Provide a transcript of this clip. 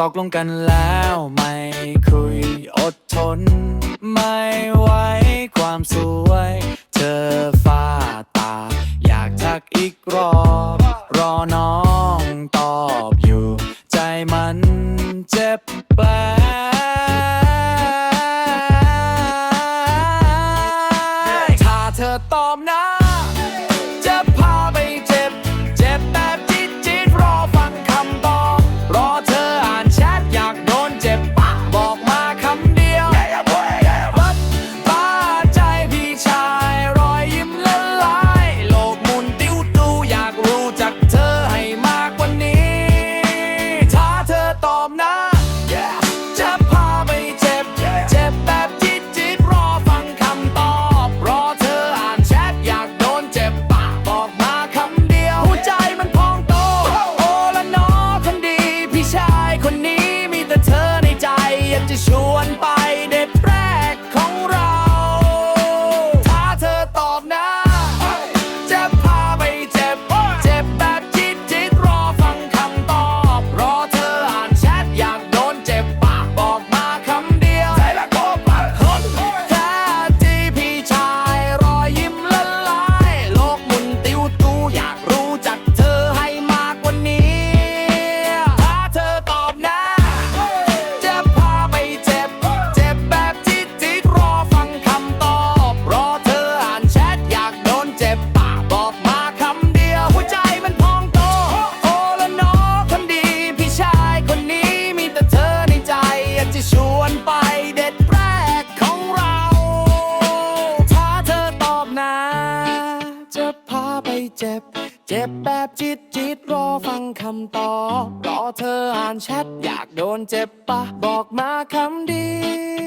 ตกลงกันแล้วไม่คุยอดทน ไม่ไหวความสวย เธอฝ้าตา อยากทักอีกรอบ รอน้องตอบอยู่ ใจมันเจ็บแปลถ้าเธอตอบนะ ชวนไป ใบเด็ดแรกของเรา ถ้าเธอตอบนะ จะพาไปเจ็บ เจ็บแบบจิตจิตรอฟังคำตอบ รอเธออ่านแชทอยากโดนเจ็บปะบอกมาคำเดีย